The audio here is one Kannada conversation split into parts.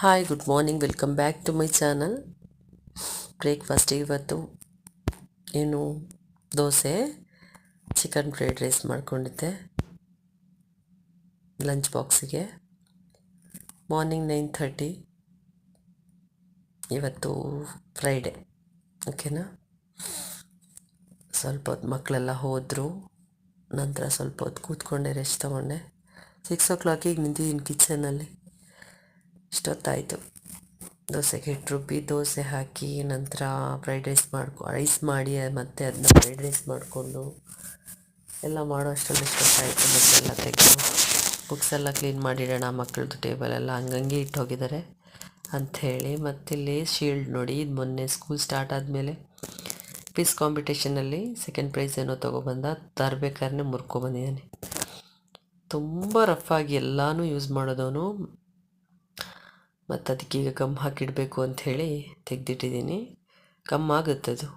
Hi good morning welcome back to my channel breakfast ಇವತ್ತು, ಏನು, ದೋಸೆ ಚಿಕನ್ ಫ್ರೈಡ್ ರೈಸ್ ಮಾಡ್ಕೊಂಡಿದ್ದೆ. ಲಂಚ್ ಬಾಕ್ಸಿಗೆ ಮಾರ್ನಿಂಗ್ ನೈನ್ ಥರ್ಟಿ ಇವತ್ತು ಫ್ರೈಡೆ ಓಕೆನಾ ಸ್ವಲ್ಪ ಹೊತ್ತು ಮಕ್ಕಳೆಲ್ಲ ಹೋದರು. ನಂತರ ಸ್ವಲ್ಪ ಹೊತ್ತು ಕೂತ್ಕೊಂಡೆ ರೆಸ್ಟ್ ತೊಗೊಂಡೆ. ಸಿಕ್ಸ್ ಓ ಕ್ಲಾಕಿಗೆ ನಿಂತಿದ್ದೀನಿ ಕಿಚನಲ್ಲಿ ಇಷ್ಟೊತ್ತಾಯಿತು. ದೋಸೆಗೆ ಹಿಟ್ಟು ರುಬ್ಬಿ ದೋಸೆ ಹಾಕಿ ನಂತರ ಫ್ರೈಡ್ ರೈಸ್ ಮಾಡ್ಕೊ ರೈಸ್ ಮಾಡಿ ಮತ್ತೆ ಅದನ್ನ ಫ್ರೈಡ್ ರೈಸ್ ಮಾಡಿಕೊಂಡು ಎಲ್ಲ ಮಾಡೋ ಅಷ್ಟರಲ್ಲಿ ಇಷ್ಟೊತ್ತಾಯಿತು ಮತ್ತೆಲ್ಲ ತೆಗೆದು. ಬುಕ್ಸ್ ಎಲ್ಲ ಕ್ಲೀನ್ ಮಾಡಿಡೋಣ ಮಕ್ಕಳದ್ದು ಟೇಬಲ್ ಎಲ್ಲ ಹಂಗಂಗೆ ಇಟ್ಟು ಹೋಗಿದ್ದಾರೆ ಅಂಥೇಳಿ ಮತ್ತಿಲ್ಲಿ ಶೀಲ್ಡ್ ನೋಡಿ ಇದು ಮೊನ್ನೆ ಸ್ಕೂಲ್ ಸ್ಟಾರ್ಟ್ ಆದಮೇಲೆ ಕ್ವಿಸ್ ಕಾಂಪಿಟೇಷನಲ್ಲಿ ಸೆಕೆಂಡ್ ಪ್ರೈಸ್ ಏನೋ ತೊಗೊಬಂದ ತರಬೇಕಾದ್ರೆ ಮುರ್ಕೊಬಂದಿದ್ದಾನೆ ತುಂಬ ರಫ್ ಆಗಿ ಎಲ್ಲನೂ ಯೂಸ್ ಮಾಡೋದವನು ಮತ್ತು ಅದಕ್ಕೆ ಈಗ ಗಮ್ ಹಾಕಿಡಬೇಕು ಅಂಥೇಳಿ ತೆಗೆದಿಟ್ಟಿದ್ದೀನಿ ಗಮ್ ಆಗುತ್ತೆ ಅದು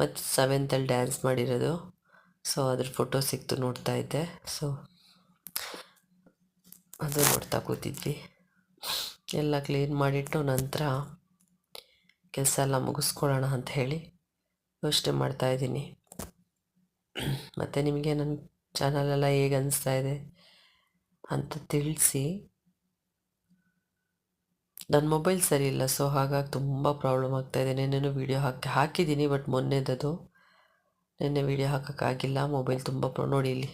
ಮತ್ತು ಸೆವೆಂತಲ್ಲಿ ಡ್ಯಾನ್ಸ್ ಮಾಡಿರೋದು. ಸೊ ಅದ್ರ ಫೋಟೋ ಸಿಕ್ತು ನೋಡ್ತಾ ಇದ್ದೆ. ಸೊ ಅದು ನೋಡ್ತಾ ಕೂತಿದ್ವಿ. ಎಲ್ಲ ಕ್ಲೀನ್ ಮಾಡಿಟ್ಟು ನಂತರ ಕೆಲಸ ಎಲ್ಲ ಮುಗಿಸ್ಕೊಳ್ಳೋಣ ಅಂತ ಹೇಳಿ ಯೋಚನೆ ಮಾಡ್ತಾಯಿದ್ದೀನಿ ಮತ್ತು ನಿಮಗೆ ನನ್ನ ಚಾನಲೆಲ್ಲ ಹೇಗೆ ಅನಿಸ್ತಾ ಇದೆ ಅಂತ ತಿಳಿಸಿ. ನನ್ನ ಮೊಬೈಲ್ ಸರಿ ಇಲ್ಲ ಸೊ ಹಾಗಾಗಿ ತುಂಬ ಪ್ರಾಬ್ಲಮ್ ಆಗ್ತಾಯಿದೆ ನೆನ್ನೆನೂ ವೀಡಿಯೋ ಹಾಕಿ, ಹಾಕಿದ್ದೀನಿ ಬಟ್ ಮೊನ್ನೆದದು ನಿನ್ನೆ ವೀಡಿಯೋ ಹಾಕೋಕ್ಕಾಗಿಲ್ಲ ಮೊಬೈಲ್ ತುಂಬ ಪ್ರ ನೋಡಿ ಇಲ್ಲಿ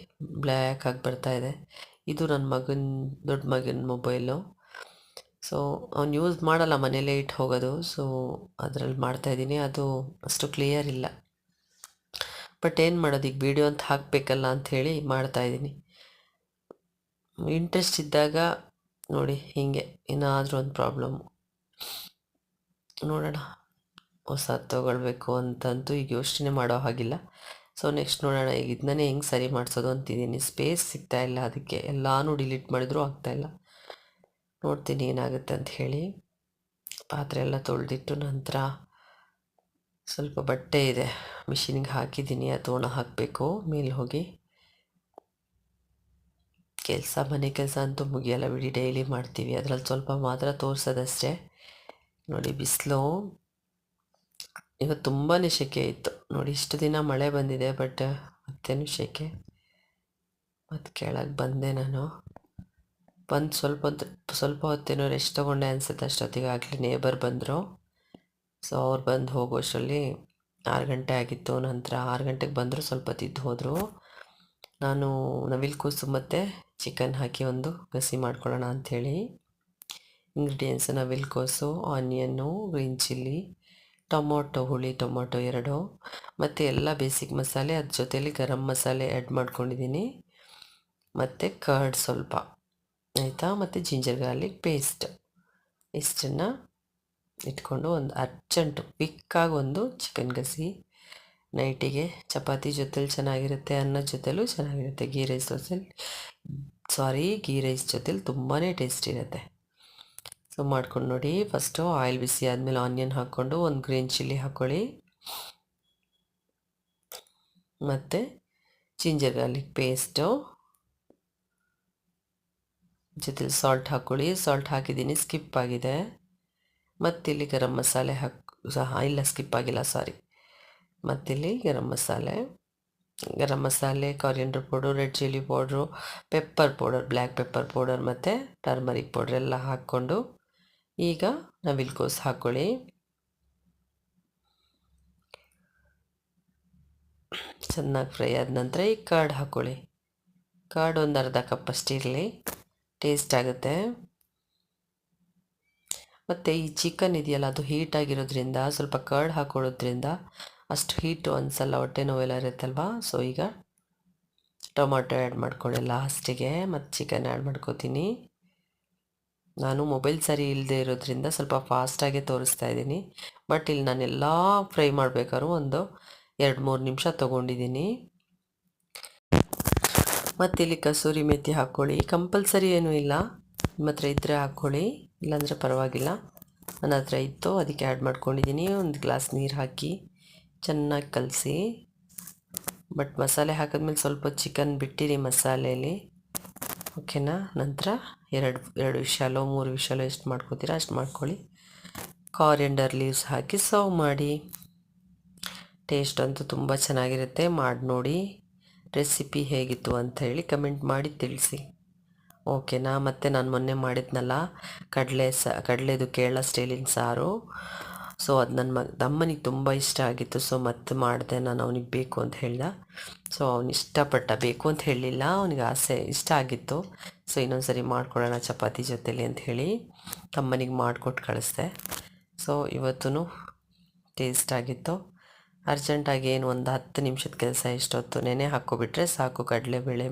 ಬ್ಲ್ಯಾಕ್ ಆಗಿ ಬರ್ತಾಯಿದೆ ಇದು. ನನ್ನ ಮಗನ, ದೊಡ್ಡ ಮಗನ ಮೊಬೈಲು. ಸೊ ಅವ್ನು ಯೂಸ್ ಮಾಡಲ್ಲ, ಮನೇಲೇ ಇಟ್ಟು ಹೋಗೋದು. ಸೊ ಅದರಲ್ಲಿ ಮಾಡ್ತಾಯಿದ್ದೀನಿ ಅದು ಅಷ್ಟು ಕ್ಲಿಯರ್ ಇಲ್ಲ. ಬಟ್ ಏನು ಮಾಡೋದು, ಈಗ ವೀಡಿಯೋ ಅಂತ ಹಾಕಬೇಕಲ್ಲ ಅಂಥೇಳಿ ಮಾಡ್ತಾಯಿದ್ದೀನಿ ಇಂಟ್ರೆಸ್ಟ್ ಇದ್ದಾಗ ನೋಡಿ ಹೀಗೆ ಏನಾದರೂ ಒಂದು ಪ್ರಾಬ್ಲಮ್ಮು ನೋಡೋಣ. ಹೊಸದು ತಗೊಳ್ಬೇಕು ಅಂತಂತೂ ಈಗ ಯೋಚನೆ ಮಾಡೋ ಹಾಗಿಲ್ಲ. ಸೊ ನೆಕ್ಸ್ಟ್ ನೋಡೋಣ. ಈಗ ಇದನ್ನೇ ಹೆಂಗೆ ಸರಿ ಮಾಡಿಸೋದು ಅಂತಿದ್ದೀನಿ. ಸ್ಪೇಸ್ ಸಿಗ್ತಾ ಇಲ್ಲ ಅದಕ್ಕೆ. ಎಲ್ಲನೂ ಡಿಲೀಟ್ ಮಾಡಿದ್ರೂ ಆಗ್ತಾಯಿಲ್ಲ ನೋಡ್ತೀನಿ ಏನಾಗುತ್ತೆ ಅಂತ ಹೇಳಿ. ಪಾತ್ರೆ ಎಲ್ಲ ತೊಳೆದಿಟ್ಟು ನಂತರ ಸ್ವಲ್ಪ ಬಟ್ಟೆ ಇದೆ. ಮಿಷಿನಿಗೆ ಹಾಕಿದ್ದೀನಿ. ಅದು ಒಣ ಹಾಕಬೇಕು. ಮೇಲೆ ಹೋಗಿ. ಕೆಲಸ, ಮನೆ ಕೆಲಸ ಅಂತೂ ಮುಗಿಯಲ್ಲ ಬಿಡಿ ಡೈಲಿ ಮಾಡ್ತೀವಿ. ಅದರಲ್ಲಿ ಸ್ವಲ್ಪ ಮಾತ್ರ ತೋರಿಸೋದಷ್ಟೇ. ನೋಡಿ, ಬಿಸಿಲು ಇವತ್ತು ತುಂಬಾ ಶೆಕೆ ಇತ್ತು. ನೋಡಿ, ಇಷ್ಟು ದಿನ ಮಳೆ ಬಂದಿದೆ ಬಟ್ ಮತ್ತೇನು ಶೆಕೆ. ಮತ್ತು ಕೆಳಗೆ ಬಂದೆ ನಾನು. ಬಂದು ಸ್ವಲ್ಪ ಹೊತ್ತು, ಸ್ವಲ್ಪ ಹೊತ್ತೇನೋ ರೆಸ್ಟ್ ತೊಗೊಂಡೆ ಅನಿಸುತ್ತೆ ಅಷ್ಟೊತ್ತಿಗೆ. ಆಗಲಿ ನೇಬರ್ ಬಂದರು. ಸೊ ಅವ್ರು ಬಂದು ಹೋಗೋಷ್ಟರಲ್ಲಿ ಆರು ಗಂಟೆ ಆಗಿತ್ತು. ನಂತರ ಆರು ಗಂಟೆಗೆ ಬಂದರು, ಸ್ವಲ್ಪ ತಿದ್ದು ಹೋದರು. ನಾನು ನವಿಲ್ ಕೂಸು ಮತ್ತು ಚಿಕನ್ ಹಾಕಿ ಒಂದು ಗಸಿ ಮಾಡ್ಕೊಳ್ಳೋಣ ಅಂಥೇಳಿ. ಇಂಗ್ರೀಡಿಯೆಂಟ್ಸ್ ನಾವು ಕೋಸು ಆನಿಯನ್ನು, ಗ್ರೀನ್ ಚಿಲ್ಲಿ, ಟೊಮೊಟೊ, ಹುಳಿ ಟೊಮೊಟೊ ಎರಡು, ಮತ್ತು ಎಲ್ಲ ಬೇಸಿಕ್ ಮಸಾಲೆ, ಅದ್ರ ಜೊತೆಯಲ್ಲಿ ಗರಂ ಮಸಾಲೆ ಆ್ಯಡ್ ಮಾಡ್ಕೊಂಡಿದ್ದೀನಿ. ಮತ್ತು ಕರ್ಡ್ ಸ್ವಲ್ಪ, ಆಯಿತಾ? ಮತ್ತು ಜಿಂಜರ್ ಗಾರ್ಲಿಕ್ ಪೇಸ್ಟ್ ಇಷ್ಟನ್ನು ಇಟ್ಕೊಂಡು ಒಂದು ಅರ್ಜೆಂಟು ಪಿಕ್ಕಾಗಿ ಒಂದು ಚಿಕನ್ ಗಸಿ ನೈಟಿಗೆ ಚಪಾತಿ ಜೊತೆಲಿ ಚೆನ್ನಾಗಿರುತ್ತೆ ಅನ್ನದ ಜೊತೆಲೂ ಚೆನ್ನಾಗಿರುತ್ತೆ. Ghee rice dosa sorry ghee rice ಜೊತೆಲಿ ತುಂಬಾ ಟೇಸ್ಟ್ ಇರುತ್ತೆ. ಸೊ ಮಾಡ್ಕೊಂಡು ನೋಡಿ ಫಸ್ಟು ಆಯಿಲ್ ಬಿಸಿ ಆದಮೇಲೆ ಆನಿಯನ್ ಹಾಕ್ಕೊಂಡು ಒಂದು ಗ್ರೀನ್ ಚಿಲ್ಲಿ ಹಾಕ್ಕೊಳ್ಳಿ ಮತ್ತು ಜಿಂಜರ್ ಗಾರ್ಲಿಕ್ ಪೇಸ್ಟು ಜೊತೆಲಿ ಸಾಲ್ಟ್ ಹಾಕ್ಕೊಳ್ಳಿ ಸಾಲ್ಟ್ ಹಾಕಿದ್ದೀನಿ ಸ್ಕಿಪ್ ಆಗಿದೆ. ಮತ್ತಿಲ್ಲಿ ಗರಂ ಮಸಾಲೆ ಹಾಕಿ, ಸಹ, ಇಲ್ಲ ಸ್ಕಿಪ್ ಆಗಿಲ್ಲ ಸಾರಿ ಮತ್ತಿಲ್ಲಿ garam masala. Garam masala coriander powder red chilli powder pepper powder black pepper powder ಮತ್ತು ಟರ್ಮರಿಕ್ ಪೌಡ್ರ್ ಎಲ್ಲ ಹಾಕ್ಕೊಂಡು ಈಗ ನವಿಲ್ಕೋಸು ಹಾಕ್ಕೊಳ್ಳಿ ಚೆನ್ನಾಗಿ ಫ್ರೈ ಆದ ನಂತರ ಈ ಕಾರ್ಡ್ ಹಾಕ್ಕೊಳ್ಳಿ ಕಾರ್ಡ್ ಒಂದು ಅರ್ಧ ಕಪ್ ಅಷ್ಟಿರಲಿ ಟೇಸ್ಟ್ ಆಗುತ್ತೆ. ಮತ್ತು ಈ ಚಿಕನ್ ಇದೆಯಲ್ಲ, ಅದು ಹೀಟ್ ಆಗಿರೋದ್ರಿಂದ, ಸ್ವಲ್ಪ ಕರ್ಡ್ ಹಾಕೊಳ್ಳೋದ್ರಿಂದ ಅಷ್ಟು ಹೀಟು ಅನಿಸಲ್ಲ ಹೊಟ್ಟೆ ನೋವೆಲ್ಲ ಇರುತ್ತಲ್ವಾ? ಸೊ ಈಗ ಟೊಮಾಟೊ ಆ್ಯಡ್ ಮಾಡ್ಕೊಳ್ಳಿ ಲಾಸ್ಟಿಗೆ ಮತ್ತು ಚಿಕನ್ ಆ್ಯಡ್ ಮಾಡ್ಕೋತೀನಿ. ನಾನು ಮೊಬೈಲ್ ಸರಿ ಇಲ್ಲದೆ ಇರೋದ್ರಿಂದ ಸ್ವಲ್ಪ ಫಾಸ್ಟಾಗೆ ತೋರಿಸ್ತಾ ಇದ್ದೀನಿ. ಬಟ್ ಇಲ್ಲಿ ನಾನೆಲ್ಲ ಫ್ರೈ ಮಾಡಬೇಕಾದ್ರೂ ಒಂದು ಎರಡು ಮೂರು ನಿಮಿಷ ತೊಗೊಂಡಿದ್ದೀನಿ. ಮತ್ತು ಇಲ್ಲಿ ಕಸೂರಿ ಮೆಥಿ ಹಾಕ್ಕೊಳ್ಳಿ. ಕಂಪಲ್ಸರಿ ಏನೂ ಇಲ್ಲ. ನಿಮ್ಮ ಹತ್ರ ಇದ್ದರೆ ಹಾಕ್ಕೊಳ್ಳಿ. ಇಲ್ಲಾಂದರೆ ಪರವಾಗಿಲ್ಲ. ನನ್ನ ಹತ್ರ ಇತ್ತು, ಅದಕ್ಕೆ ಆ್ಯಡ್ ಮಾಡ್ಕೊಂಡಿದ್ದೀನಿ. ಒಂದು ಗ್ಲಾಸ್ ನೀರು ಹಾಕಿ. ಚೆನ್ನಾಗಿ ಕಲಸಿ ಬಟ್ ಮಸಾಲೆ ಹಾಕಿದ್ಮೇಲೆ ಸ್ವಲ್ಪ ಚಿಕನ್ ಬಿಟ್ಟಿರಿ ಮಸಾಲೆಯಲ್ಲಿ ಓಕೆನಾ ನಂತರ ಎರಡು ಎರಡು ವಿಷಾಲೋ, ಮೂರು ವಿಷಾಲೋ ಎಷ್ಟು ಮಾಡ್ಕೋತೀರಾ ಅಷ್ಟು ಮಾಡ್ಕೊಳ್ಳಿ. ಕಾರಿಯಂಡರ್ ಲೀವ್ಸ್ ಹಾಕಿ ಸರ್ವ್ ಮಾಡಿ. ಟೇಸ್ಟ್ ಅಂತೂ ತುಂಬ ಚೆನ್ನಾಗಿರುತ್ತೆ, ಮಾಡಿ ನೋಡಿ. ರೆಸಿಪಿ ಹೇಗಿತ್ತು ಅಂತ ಹೇಳಿ ಕಮೆಂಟ್ ಮಾಡಿ ತಿಳಿಸಿ. ಓಕೆನಾ ಮತ್ತು ನಾನು ಮೊನ್ನೆ ಮಾಡಿದ್ನಲ್ಲ, ಕಡಲೆ ಸ, ಕಡಲೆದು ಕೇರಳ ಸ್ಟೈಲಿನ ಸಾರು. ಸೊ ಅದು ನನ್ನ ಮಗ ತಮ್ಮನಿಗೆ ತುಂಬ ಇಷ್ಟ ಆಗಿತ್ತು. ಸೊ ಮತ್ತೆ ಮಾಡಿದೆ ನಾನು ಅವನಿಗೆ ಬೇಕು ಅಂತ ಹೇಳ್ದ. ಸೊ ಅವನು ಇಷ್ಟಪಟ್ಟ ಬೇಕು ಅಂತ ಹೇಳಲಿಲ್ಲ ಅವನಿಗೆ ಆಸೆ ಇಷ್ಟ ಆಗಿತ್ತು. ಸೊ ಇನ್ನೊಂದು ಸರಿ ಮಾಡ್ಕೊಳ್ಳೋಣ ಚಪಾತಿ ಜೊತೆಲಿ ಅಂತ ಹೇಳಿ ತಮ್ಮನಿಗೆ ಮಾಡಿಕೊಟ್ಟು ಕಳಿಸ್ದೆ. ಸೊ ಇವತ್ತೂ ಟೇಸ್ಟ್ ಆಗಿತ್ತು. ಅರ್ಜೆಂಟಾಗಿ ಏನು ಒಂದು ಹತ್ತು ನಿಮಿಷದ ಕೆಲಸ ಇಷ್ಟೊತ್ತು ನೆನೆ ಹಾಕ್ಕೊಬಿಟ್ರೆ ಸಾಕು ಕಡಲೆಬೇಳೆ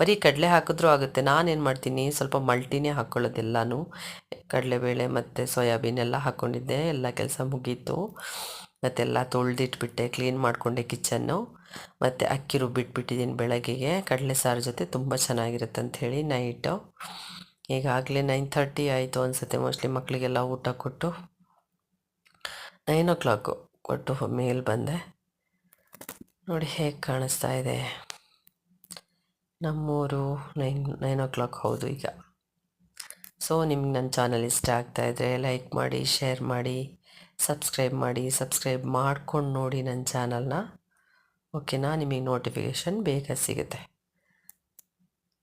ಬರೀ ಕಡಲೆ ಹಾಕಿದ್ರೂ ಆಗುತ್ತೆ. ನಾನೇನು ಮಾಡ್ತೀನಿ? ಸ್ವಲ್ಪ ಮಲ್ಟಿನೇ ಹಾಕ್ಕೊಳ್ಳೋದೆಲ್ಲನೂ ಕಡಲೆಬೇಳೆ ಮತ್ತು ಸೋಯಾಬೀನ್ ಎಲ್ಲ ಹಾಕ್ಕೊಂಡಿದ್ದೆ. ಎಲ್ಲ ಕೆಲಸ ಮುಗೀತು. ಮತ್ತೆಲ್ಲ ತೊಳೆದಿಟ್ಬಿಟ್ಟೆ. ಕ್ಲೀನ್ ಮಾಡಿಕೊಂಡೆ ಕಿಚನ್ನು. ಮತ್ತು ಅಕ್ಕಿ ರುಬ್ಬಿಟ್ಬಿಟ್ಟಿದ್ದೀನಿ ಬೆಳಗ್ಗೆಗೆ. ಕಡಲೆ ಸಾರು ಜೊತೆ ತುಂಬ ಚೆನ್ನಾಗಿರುತ್ತೆ ಅಂಥೇಳಿ ನೈಟು. ಈಗಾಗಲೇ ನೈನ್ ಥರ್ಟಿ ಆಯಿತು ಅನಿಸುತ್ತೆ. ಮೋಸ್ಟ್ಲಿ ಮಕ್ಕಳಿಗೆಲ್ಲ ಊಟ ಕೊಟ್ಟು. Nine o'clock. ಕೊಟ್ಟು ಮೇಲೆ ಬಂದೆ. ನೋಡಿ ಹೇಗೆ ಕಾಣಿಸ್ತಾ ಇದೆ. ನಮ್ಮೂರು ನೈನ್ ನೈನ್ ಓ ಕ್ಲಾಕ್ ಹೌದು ಈಗ. ಸೊ ನಿಮ್ಗೆ ನನ್ನ ಚಾನಲ್ ಇಷ್ಟ ಆಗ್ತಾ ಇದ್ದರೆ ಲೈಕ್ ಮಾಡಿ ಶೇರ್ ಮಾಡಿ ಸಬ್ಸ್ಕ್ರೈಬ್ ಮಾಡಿ ಸಬ್ಸ್ಕ್ರೈಬ್ ಮಾಡ್ಕೊಂಡು ನೋಡಿ ನನ್ನ ಚಾನಲ್ನ ಓಕೆನಾ ನಿಮಗೆ ನೋಟಿಫಿಕೇಷನ್ ಬೇಗ ಸಿಗುತ್ತೆ.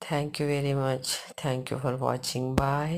Thank you very much thank you for watching bye